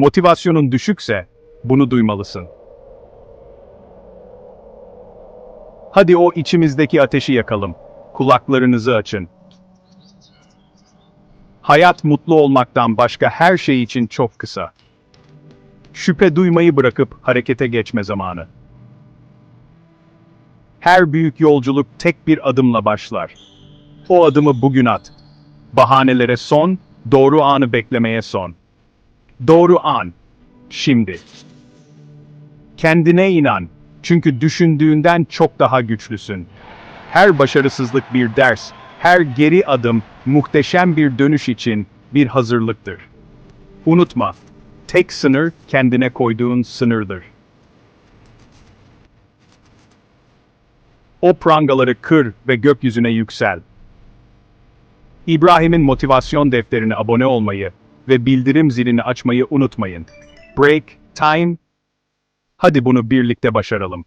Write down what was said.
Motivasyonun düşükse bunu duymalısın. Hadi o içimizdeki ateşi yakalım. Kulaklarınızı açın. Hayat mutlu olmaktan başka her şey için çok kısa. Şüphe duymayı bırakıp harekete geçme zamanı. Her büyük yolculuk tek bir adımla başlar. O adımı bugün at. Bahanelere son, doğru anı beklemeye son. Doğru an. Şimdi. Kendine inan. Çünkü düşündüğünden çok daha güçlüsün. Her başarısızlık bir ders, her geri adım muhteşem bir dönüş için bir hazırlıktır. Unutma, tek sınır kendine koyduğun sınırdır. O prangaları kır ve gökyüzüne yüksel. İbrahim'in motivasyon defterine abone olmayı ve bildirim zilini açmayı unutmayın. Break time. Hadi bunu birlikte başaralım.